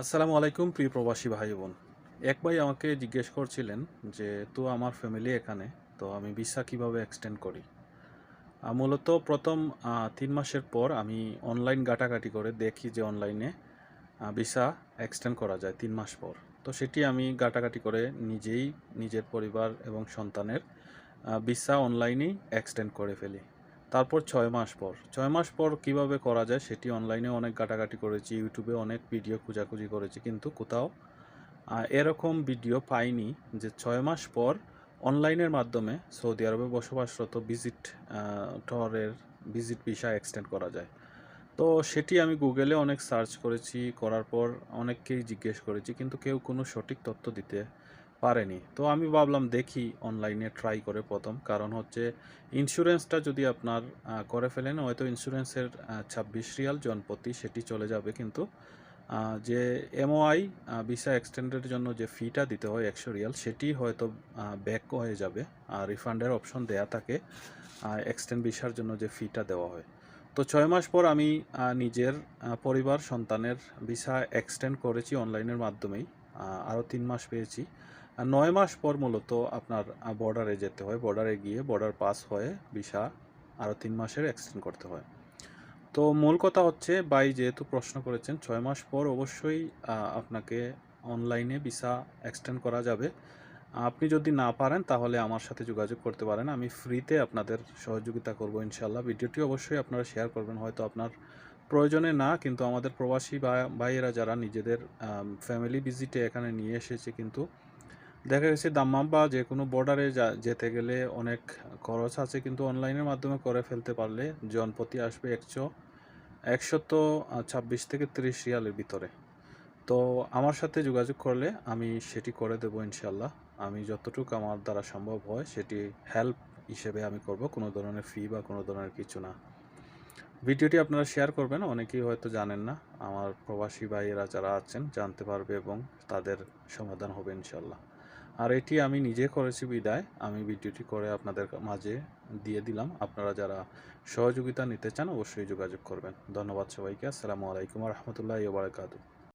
আসসালামু আলাইকুম, প্রিয় প্রবাসী ভাই বোন। এক ভাই আমাকে জিজ্ঞেস করছিলেন যে, তো আমার ফ্যামিলি এখানে, তো আমি ভিসা কীভাবে এক্সটেন্ড করি? মূলত প্রথম তিন মাসের পর আমি অনলাইন ঘাটাঘাটি করে দেখি যে অনলাইনে ভিসা এক্সটেন্ড করা যায় তিন মাস পর। তো সেটি আমি ঘাটাঘাটি করে নিজেই, নিজের পরিবার এবং সন্তানের ভিসা অনলাইনেই এক্সটেন্ড করে ফেলি। তারপর ছয় মাস পর। ছয় মাস পর কীভাবে করা যায় সেটি অনলাইনে অনেক ঘাটাঘাটি করেছি ইউটিউবে অনেক ভিডিও খোঁজাখুঁজি করেছি, কিন্তু কোথাও এরকম ভিডিও পাইনি যে ছয় মাস পর অনলাইনের মাধ্যমে সৌদি আরবে বসবাসরত ভিজিট টরের ভিজিট ভিসা এক্সটেন্ড করা যায়। তো সেটি আমি গুগলে অনেক সার্চ করেছি, করার পর অনেককেই জিজ্ঞেস করেছি, কিন্তু কেউ কোনো সঠিক তথ্য দিতে পারেনি। তো আমি ভাবলাম দেখি অনলাইনে ট্রাই করে প্রথম। কারণ হচ্ছে ইন্স্যুরেন্সটা যদি আপনার করে ফেলেন, হয়তো ইন্স্যুরেন্সের ছাব্বিশ রিয়াল জনপ্রতি সেটি চলে যাবে। কিন্তু যে এমওআই ভিসা এক্সটেন্ডের জন্য যে ফিটা দিতে হয় একশো রিয়াল, সেটি হয়তো ব্যাক হয়ে যাবে। আর রিফান্ডের অপশন দেয়া থাকে এক্সটেন্ড ভিসার জন্য যে ফিটা দেওয়া হয়। তো ছয় মাস পর আমি নিজের পরিবার, সন্তানের ভিসা এক্সটেন্ড করেছি অনলাইনের মাধ্যমেই। আরও তিন মাস পেয়েছি। নয় মাস পর মূলত আপনার বর্ডারে যেতে হয়। বর্ডারে গিয়ে বর্ডার পাস হয়ে ভিসা আরও তিন মাসের এক্সটেন্ড করতে হয়। তো মূল কথা হচ্ছে বাই যেহেতু প্রশ্ন করেছেন, ছয় মাস পর অবশ্যই আপনাকে অনলাইনে ভিসা এক্সটেন্ড করা যাবে। আপনি যদি না পারেন, তাহলে আমার সাথে যোগাযোগ করতে পারেন। আমি ফ্রিতে আপনাদের সহযোগিতা করব ইনশাল্লাহ ভিডিওটি অবশ্যই আপনারা শেয়ার করবেন। হয়তো আপনার প্রয়োজনে না, কিন্তু আমাদের প্রবাসী ভাই- ভাইয়েরা যারা নিজেদের ফ্যামিলি ভিজিটে এখানে নিয়ে এসেছে কিন্তু দেখা গেছে দাম্মাম বা যে কোনো বর্ডারে যেতে গেলে অনেক খরচ আছে কিন্তু অনলাইনের মাধ্যমে করে ফেলতে পারলে জনপ্রতি আসবে একশো, একশত ছাব্বিশ থেকে তিরিশ রিয়ালের ভিতরে। তো আমার সাথে যোগাযোগ করলে আমি সেটি করে দেবো ইনশাল্লাহ আমি যতটুকু আমার দ্বারা সম্ভব হয় সেটি হেল্প হিসেবে আমি করব, কোনো ধরনের ফি বা কোনো ধরনের কিছু না। ভিডিওটি আপনারা শেয়ার করবেন, অনেকেই হয়তো জানেন না। আমার প্রবাসী ভাইয়েরা যারা আছেন, জানতে পারবে এবং তাদের সমাধান হবে ইনশাল্লাহ আর এটি আমি নিজে করেছি বিদায়। আমি ভিডিওটি করে আপনাদের মাঝে দিয়ে দিলাম। আপনারা যারা সহযোগিতা নিতে চান, অবশ্যই যোগাযোগ করবেন। ধন্যবাদ সবাইকে। আসসালামু আলাইকুম রহমতুল্লাহ বারকাতু